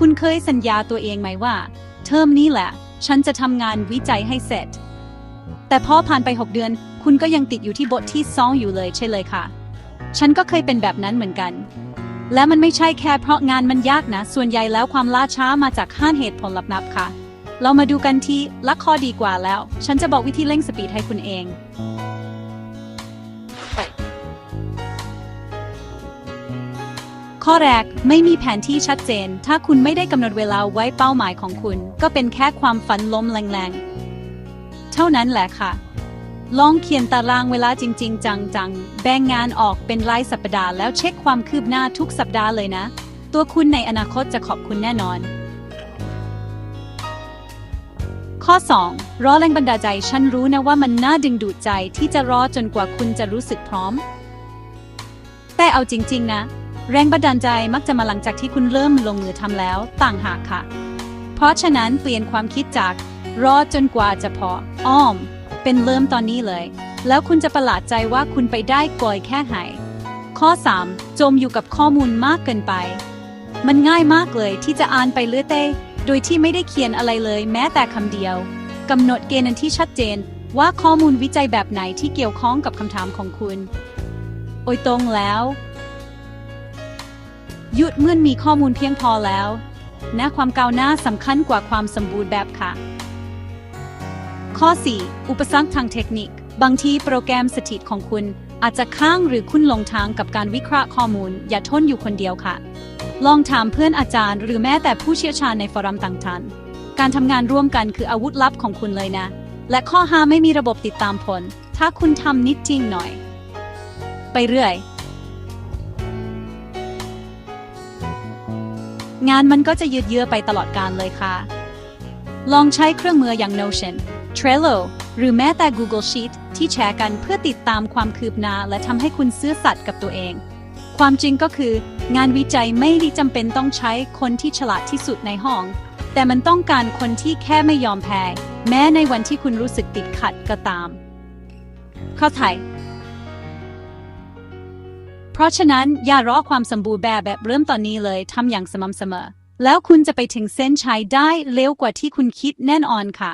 คุณเคยสัญญาตัวเองไหมว่า เทอมนี้แหละ ฉันจะทำงานวิจัยให้เสร็จ แต่พอผ่านไป 6 เดือน คุณก็ยังติดอยู่ที่บทที่สองอยู่เลยใช่เลยค่ะ ฉันก็เคยเป็นแบบนั้นเหมือนกัน และมันไม่ใช่แค่เพราะงานมันยากนะ ส่วนใหญ่แล้วความล่าช้ามาจากห้าเหตุผลลับๆค่ะ เรามาดูกันที่ลักข้อดีกว่าแล้ว ฉันจะบอกวิธีเร่งสปีดให้คุณเอง ข้อแรกไม่มีแผนที่ชัดเจน ถ้าคุณไม่ได้กำหนดเวลาไว้เป้าหมายของคุณ ก็เป็นแค่ความฝันล้มแรงๆ เท่านั้นแหละค่ะ ลองเขียนตารางเวลาจริง ๆ จังๆ แบ่งงานออกเป็นรายสัปดาห์แล้วเช็คความคืบหน้าทุกสัปดาห์เลยนะ ตัวคุณในอนาคตจะขอบคุณแน่นอน ข้อ 2 รอแรงบันดาลใจฉันรู้นะว่ามันน่าดึงดูดใจที่จะรอจนกว่าคุณจะรู้สึกพร้อม แต่เอาจริง ๆ นะ แรงบันดาลใจมักจะมาหลังจากที่คุณเริ่มลงมือทำแล้วต่างหากค่ะ เพราะฉะนั้นเปลี่ยนความคิดจากรอจนกว่าจะพออ้อม เป็นเริ่มตอนนี้เลย แล้วคุณจะประหลาดใจว่าคุณไปได้ก่อยแค่ไหนข้อ 3 จมอยู่กับข้อมูลมากเกินไป มันง่ายมากเลยที่จะอ่านไปเรื่อยเต้โดยที่ไม่ได้เขียนอะไรเลยแม้แต่คำเดียวกำหนดเกณฑ์ที่ชัดเจนว่าข้อมูลวิจัยแบบไหนที่เกี่ยวข้องกับคำถามของคุณ โอยตรงแล้ว ยุดเมื่อมีข้อมูลเพียงพอแล้วนะความก้าวหน้าสำคัญกว่าความสมบูรณ์แบบค่ะ ข้อ 4 อุปสรรคทางเทคนิค บางทีโปรแกรมสถิตของคุณ อาจจะค้างหรือคุณหลงทางกับการวิเคราะห์ข้อมูล อย่าทนอยู่คนเดียวค่ะ ลองถามเพื่อนอาจารย์ หรือแม้แต่ผู้เชี่ยวชาญในฟอรัมต่างๆ การทำงานร่วมกันคืออาวุธลับของคุณเลยนะ และข้อ5ไม่มีระบบติดตามผล ถ้าคุณทำนิดจริงหน่อย ไปเรื่อย งานมันก็จะยืดเยื้อไปตลอดการเลยค่ะ ลองใช้เครื่องมืออย่าง Notion, Trello หรือแม้แต่ Google Sheet ที่แชร์กันเพื่อติดตามความคืบหน้าและทำให้คุณซื่อสัตย์กับตัวเอง ความจริงก็คือ งานวิจัยไม่ได้จำเป็นต้องใช้คนที่ฉลาดที่สุดในห้อง แต่มันต้องการคนที่แค่ไม่ยอมแพ้ แม้ในวันที่คุณรู้สึกติดขัดก็ตาม เข้าไทย เพราะฉะนั้นอย่ารอความสมบูรณ์แบบแบบเริ่มตอนนี้เลยทำอย่างสม่ำเสมอ แล้วคุณจะไปถึงเส้นชัยได้เร็วกว่าที่คุณคิดแน่นอนค่ะ